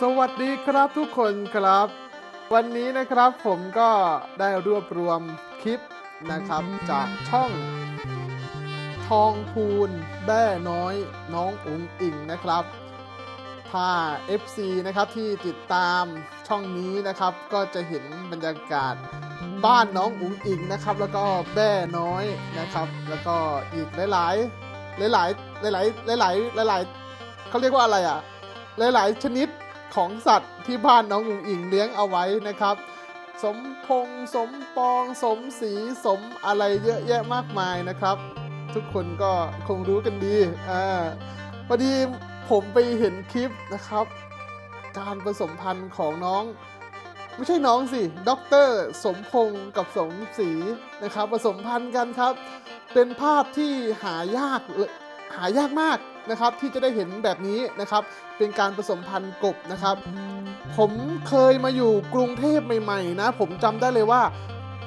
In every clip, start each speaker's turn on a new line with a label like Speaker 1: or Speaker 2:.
Speaker 1: สวัสดีครับทุกคนครับ วันนี้นะครับผมก็ได้รวบรวมคลิปนะครับจากช่อง ทองพูนแบ้น้อยน้องอุ๋งอิงนะครับถ้า FC นะครับที่ติดตามช่องนี้นะครับ ก็จะเห็นบรรยากาศบ้านน้องอุ๋งอิงนะครับ แล้วก็แบ้น้อยนะครับ แล้วก็อีกหลายๆหลายๆหลายๆหลายๆหลายๆเขาเรียกว่าอะไรอะ หลายๆชนิด ของสัตว์ที่บ้านน้องอุ๋งอิงเลี้ยงเอาไว้นะครับ สมพงษ์สมปอง สมศรีสมอะไรเยอะแยะมากมายนะครับ ทุกคนก็คงรู้กันดีอ่าพอดีผมไปเห็นคลิปนะครับ การผสมพันธุ์ของน้อง ไม่ใช่น้องสิด็อกเตอร์สมพงษ์กับสมศรีนะครับผสมพันธุ์กันครับ เป็นภาพที่หายากเลยหายากมาก นะครับที่จะได้เห็นแบบนี้นะครับ เป็นการผสมพันธุ์กบนะครับ ผมเคยมาอยู่กรุงเทพใหม่ๆนะ ผมจำได้เลยว่า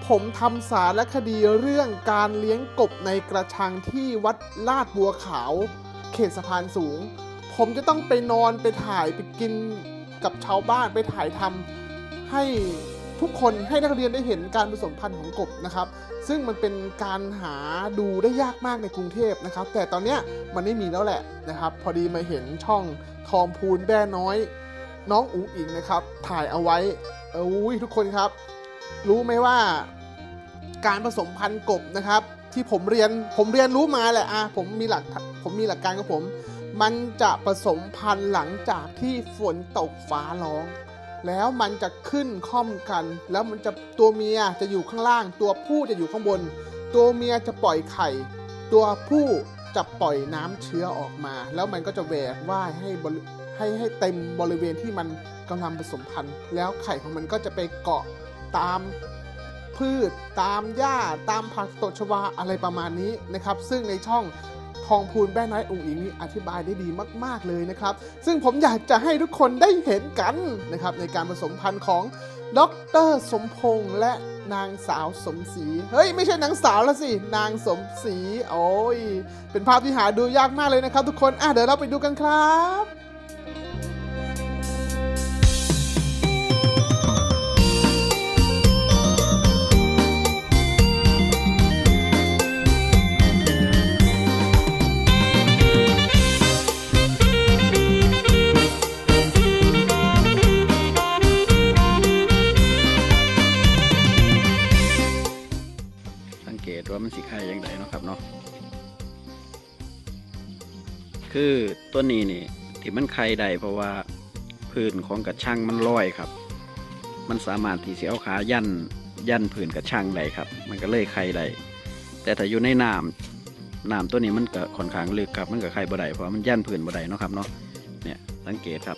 Speaker 1: ผมทำสารคดีเรื่องการเลี้ยงกบในกระชังที่วัดลาดบัวขาว เขตสะพานสูง ผมจะต้องไปนอนไปถ่ายไปกินกับชาวบ้านไปถ่ายทำให้ ทุกคนให้นักเรียนได้เห็นการผสมพันธุ์ของกบนะครับ ซึ่งมันเป็นการหาดูได้ยากมากในกรุงเทพนะครับ แต่ตอนนี้มันไม่มีแล้วแหละนะครับ พอดีมาเห็นช่องทองพูนแบ้น้อย น้องอุ๋งอิงนะครับ ถ่ายเอาไว้เอออุ้ยทุกคนครับ รู้ไหมว่า การผสมพันธุ์กบนะครับ ที่ผมเรียนผมเรียนรู้มาแหละอะผมมีหลักผมมีหลักการของผม มันจะผสมพันธุ์หลังจากที่ฝนตกฟ้าร้อง แล้วมันจะขึ้นค่อมกัน แล้วมันจะตัวเมียจะอยู่ข้างล่าง ตัวผู้จะอยู่ข้างบน ตัวเมียจะปล่อยไข่ ตัวผู้จะปล่อยน้ำเชื้อออกมา แล้วมันก็จะแหวกว่ายให้บริให้ให้เต็มบริเวณที่มันกำลังผสมพันธุ์ แล้วไข่ของมันก็จะไปเกาะตามพืช ตามหญ้าตามผักตบชวาอะไรประมาณนี้นะครับ ซึ่งในช่อง ทองพูนแม่น้อยองค์อิงนี้อธิบายได้ดีมาก ๆเลยนะครับ ซึ่งผมอยากจะให้ทุกคนได้เห็นกันนะครับในการผสมพันธุ์ของดรสมพงษ์และนางสาวสมศรี เฮ้ย ไม่ใช่นางสาวแล้วสิ นางสมศรี โอ้ย เป็นภาพที่หาดูยากมากเลยนะครับทุกคน อะ เดี๋ยวเราไปดูกันครับ
Speaker 2: ตัวนี้นี่ที่มันไข่ได้เพราะว่าพื้นของกระชังมันลอยครับ มันสามารถที่จะเอาขายันยันพื้นกระชังได้ครับ มันก็เลยไข่ได้แต่ถ้าอยู่ในน้ำน้ำตัวนี้มันก็ค่อนข้างลึกครับ มันก็ไข่บ่ได้เพราะมันยันพื้นบ่ได้เนาะครับเนาะเนี่ยสังเกตครับ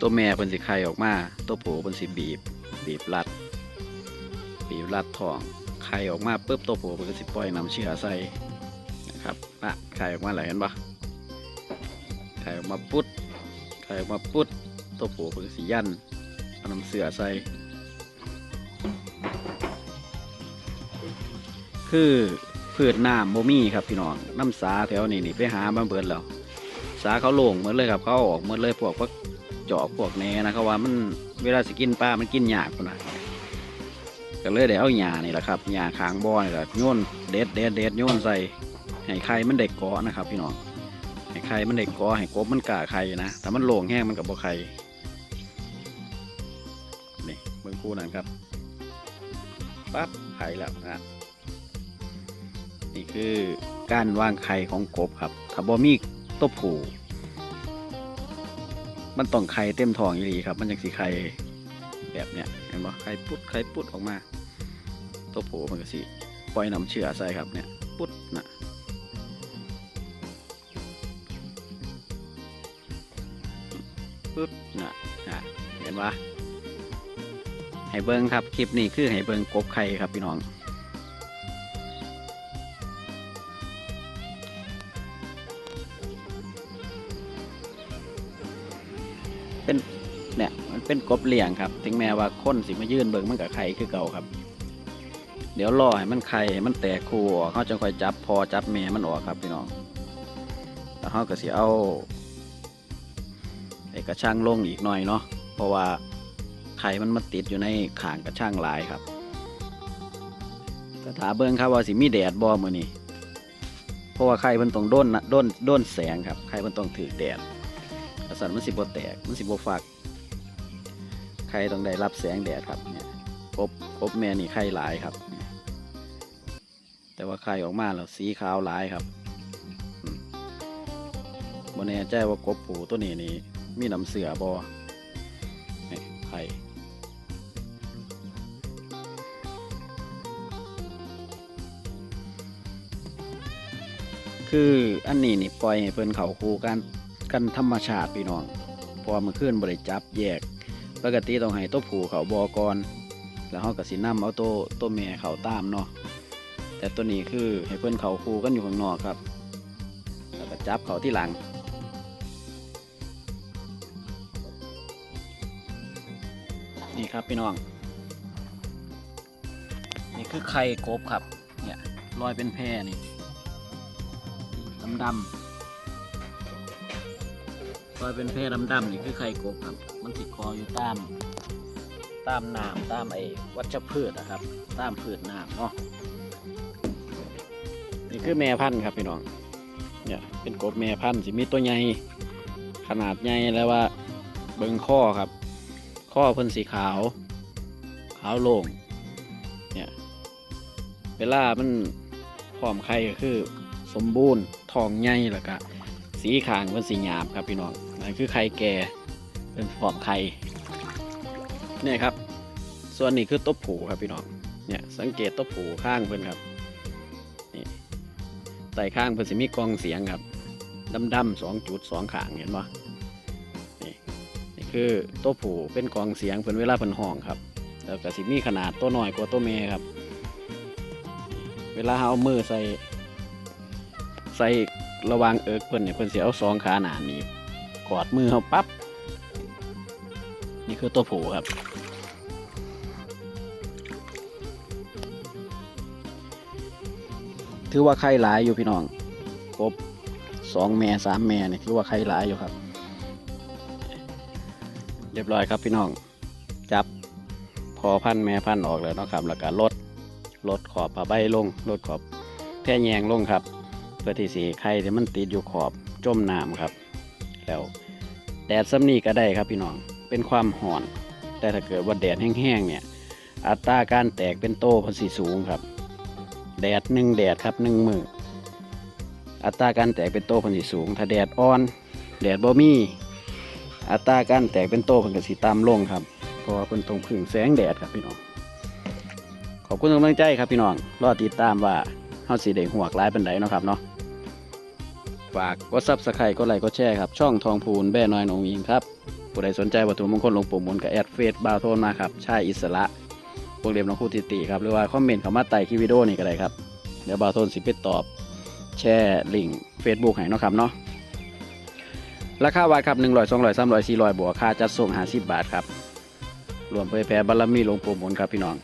Speaker 2: ตัวแม่เป็นสีไข่ออกมา ตัวผู้เป็นสีบีบ บีบรัด บีบรัดท้องไข่ออกมาปุ๊บตัวผู้มันสิปล่อยน้ำเชื้อใส่นะครับนะไข่ออกมาไหลเห็นปะ ไข่ออกมาปุ๊ดไข่ออกมาปุ๊ดตัวผู้มันสิยันเอาน้ำเสือใส่ คือพืชน้ำโมมี่ครับพี่น้องน้ำสาแถวนี้นี่ไปหามานเบิร์ดแล้วสาเขาโล่งหมดเลยครับเขาออกหมดเลยพวกพวกจอกพวกแหนนะเขาว่ามันเวลาสกินปลา มันกินหยากพุ่นะก็เลยได้เอาหญ้านี่แหละครับหญ้าคางบ่อนี่แหละโยนเด็ดเด็ดเด็ดโยนใส่ให้ไข่มันเด็กเกาะนะครับพี่น้อง ให้ไข่มันเด็กเกาะให้กบมันกาไข่นะแต่มันโล่งแห้งมันกับบ่ไข่นี่เบิ่งคู่นั้นครับปั๊บไข่แล้วนะนี่คือการวางไข่ของกบครับถ้าบ่มีตัวผู้มันต้องไข่เต็มท้องอีหลีครับ มันจังสิไข่แบบเนี้ยเห็นปะไข่ปุดไข่ปุดออกมา ตัวโผมันก็สิปล่อยน้ำเชื้อใส่ครับเนี่ย ปุดนะ ปุ๊บนะนะเห็นปะให้เบิ้งครับ คลิปนี้คือให้เบิ้งกบไข่ครับพี่น้องเป็นเนี่ยมันเป็นกบเลี้ยงครับ ถึงแม้ว่าคนสิมายื่นเบิ่งมันกับไข่คือเก่าครับ เดี๋ยวรอให้มันไข่ให้มันแตกคู่ออกเขาจะคอยจับพอจับแม่มันออกครับพี่น้องแล้วเขาก็สิเอาไอให้ กระช่างลงอีกหน่อยเนาะเพราะว่าไข่มันมาติดอยู่ในขางกระช่างหลายครับก็ถาเบิ่งครับว่าสิมีแดดบ่มื้อนี้เพราะว่าไข่มันต้องโดนนะโดนโดนแสงครับไข่มันต้องถือแดดกระสันมันสิบ่แตกมันสิบ่ฟักไข่ต้องได้รับแสงแดดครับเนี่ยกบกบแม่นี่ไข่หลายครับ แต่ว่าไข่ออกมาแล้วสีขาวหลายครับอืมบ่แน่ใจว่ากบผูตัวนี้นี่ มีน้ำเสือบอนี่ไข่คืออันนี้นี่ปล่อยให้เพิ่นเขาคูกันกันธรรมชาติพี่น้องพอมันขึ้นบริจับแยก ปกติต้องให้ตัวผูเขาบอก่อนแล้วเขาก็สินำเอาตัวตัวแม่เขาตามเนาะแต่ตัวนี้คือให้เพื่อนเขาคูกันอยู่ข้างนอกครับ แล้วก็จับเขาที่หลัง นี่ครับพี่น้อง นี่คือไข่กบครับ เนี่ยลอยเป็นแพรนี่ดำดำลอยเป็นแพรดำดำนี่คือไข่กบครับ มันติดคออยู่ตามตามน้ำตามไอ้วัชพืชนะครับ ตามพืชน้ำเนาะนี่คือแม่พันธุ์ครับพี่น้อง เนี่ยเป็นกบแม่พันธุ์สิมีตัวใหญ่ขนาดใหญ่แล้วว่าเบิงข้อครับ ข้อเพิ่นสีขาว ขาวโล่งเนี่ยเวลามันพร้อมไข่ก็คือ สมบูรณ์ทองใหญ่แล้วก็สีขางเพิ่นสีหยาบครับพี่น้องนั่นคือไข่แก่เป็นพร้อมไข่เนี่ยครับ ส่วนนี้คือตัวผูครับพี่น้องเนี่ยสังเกตตัวผูข้างเพิ่นครับนี่ใต้ข้างเพิ่นสิมีกองเสียงครับดำๆสองจุดสองขางเห็นปะนี่นี่ คือตัวผูเป็นกองเสียงเพิ่นเวลาเพิ่นห้องครับแล้วก็สิมีขนาดตัวน้อยกว่าตัวแม่ครับ เวลาเอามือใส่ ใส่ระวางเอิกเพิ่นเนี่ยเพิ่นสิเอาสองขาหนาหนีบกอดมือเขาปั๊บนี่คือตัวผูครับ ถือว่าไข่หลายอยู่พี่น้องครบสองแม่สามแม่เนี่ยถือว่าไข่หลายอยู่ครับ เรียบร้อยครับพี่น้องจับพอพันแม่พันออกแล้วนะครับแล้วก็ลดลดขอบผ้าใบลงลดขอบแพร่แยงลงครับ เพื่อที่สีไข่ที่มันติดอยู่ขอบจมน้ำครับ แล้วแดดซ้ำนี่ก็ได้ครับพี่น้องเป็นความห่อน แต่ถ้าเกิดว่าแดดแห้งๆเนี่ยอัตราการแตกเป็นโตพันสีสูงครับ แดดหนึ่งแดดครับหนึ่งมืออัตราการแตกเป็นโตพันสิสูง ถ้าแดดอ่อน แดดบ่มี อัตราการแตกเป็นโตพันธุ์ก็สิต่ำลงครับเพราะว่าเพิ่นตรงพึ่งแสงแดดครับพี่น้องขอบคุณทุกำลังใจครับพี่น้องรอติดตามว่าเฮาสิได้หัวกลายเปานใดเนาะครับเนาะฝากกดซับสไครต์กดไลค์กดแชร์ครับ ช่องทองพูนแบ่น้อยหนองยิงครับผู้ใดสนใจวัตถุมงคลหลวงปู่มุนกับแอดเฟซบาวโทนมาครับชายอิสระพวกเรียมน้องคู่ติติครับหรือว่าคอมเมนต์เข้ามาใต้คลิปวิดีโอนี่ก็ได้ครับเดี๋ยวบาวโทนสิไปตอบ แชร์ลิงก์ Facebook ให้เนาะครับเนาะ ราคาวัดครับหนึ่งร้อยสองร้อยสามร้อยสี่ร้อยบวกค่าจัดส่งห้าสิบบาทครับรวมเผยแผ่บารมีหลวงปู่หมุนครับพี่น้อง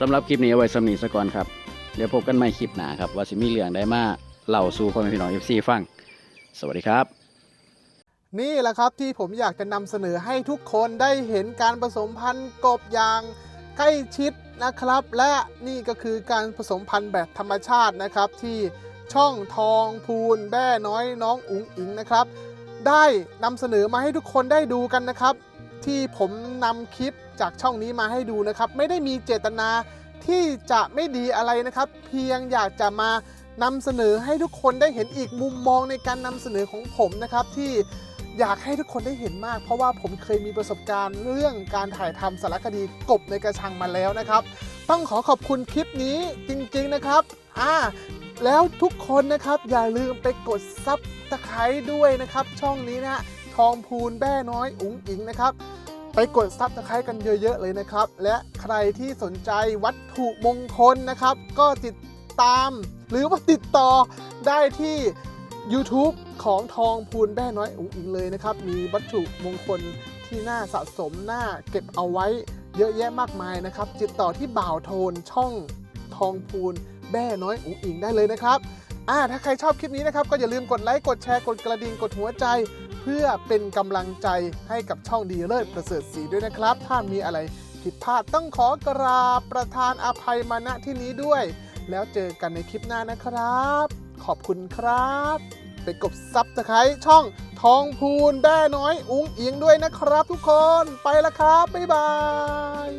Speaker 2: สำหรับคลิปนี้เอาไว้สำนีสก่อนครับเดี๋ยวพบกันใหม่คลิปหน้าครับว่าสิมีเรื่องได้มาเล่าสู่พ่อแม่พี่น้องเอฟซีฟัง สวัสดีครับ
Speaker 1: นี่แหละครับที่ผมอยากจะนำเสนอให้ทุกคนได้เห็นการผสมพันธุ์กบอย่างใกล้ชิดนะครับ และนี่ก็คือการผสมพันธุ์แบบธรรมชาตินะครับที่ ช่องทองพูนแบ้น้อยน้องอุ๋งอิงนะครับ ได้นำเสนอมาให้ทุกคนได้ดูกันนะครับ ที่ผมนำคลิปจากช่องนี้มาให้ดูนะครับ ไม่ได้มีเจตนาที่จะไม่ดีอะไรนะครับ เพียงอยากจะมานำเสนอให้ทุกคนได้เห็นอีกมุมมองในการนำเสนอของผมนะครับ ที่อยากให้ทุกคนได้เห็นมาก เพราะว่าผมเคยมีประสบการณ์เรื่องการถ่ายทำสารคดีกบในกระชังมาแล้วนะครับ ต้องขอขอบคุณคลิปนี้จริงๆนะครับ อ่า แล้วทุกคนนะครับอย่าลืมไปกดซับตะไคร้ด้วยนะครับ ช่องนี้นะทองพูนแบ้น้อยอุ๋งอิงนะครับ ไปกดซับตะไคร้กันเยอะๆเลยนะครับ และใครที่สนใจวัตถุมงคลนะครับ ก็ติดตามหรือว่าติดต่อได้ที่ YouTube ของทองพูนแบ้น้อยอุ๋งอิงเลยนะครับ มีวัตถุมงคลที่น่าสะสมน่าเก็บเอาไว้เยอะแยะมากมายนะครับติดต่อที่บ่าวโทนช่องทองพูน แบ้น้อยอุ๋งอิงได้เลยนะครับอ่าถ้าใครชอบคลิปนี้นะครับ ก็อย่าลืมกดไลค์ กดแชร์ กดกระดิ่ง กดหัวใจ เพื่อเป็นกำลังใจให้กับช่องดีเลิศประเสริฐศรีด้วยนะครับ ถ้ามีอะไรผิดพลาดต้องขอกราบประธานอภัยมาณที่นี้ด้วย แล้วเจอกันในคลิปหน้านะครับ ขอบคุณครับ ไปกดซับสไครต์ช่องทองพูนแบ้น้อย อุ้งอิงด้วยนะครับ ทุกคนไปแล้วครับบ๊ายบาย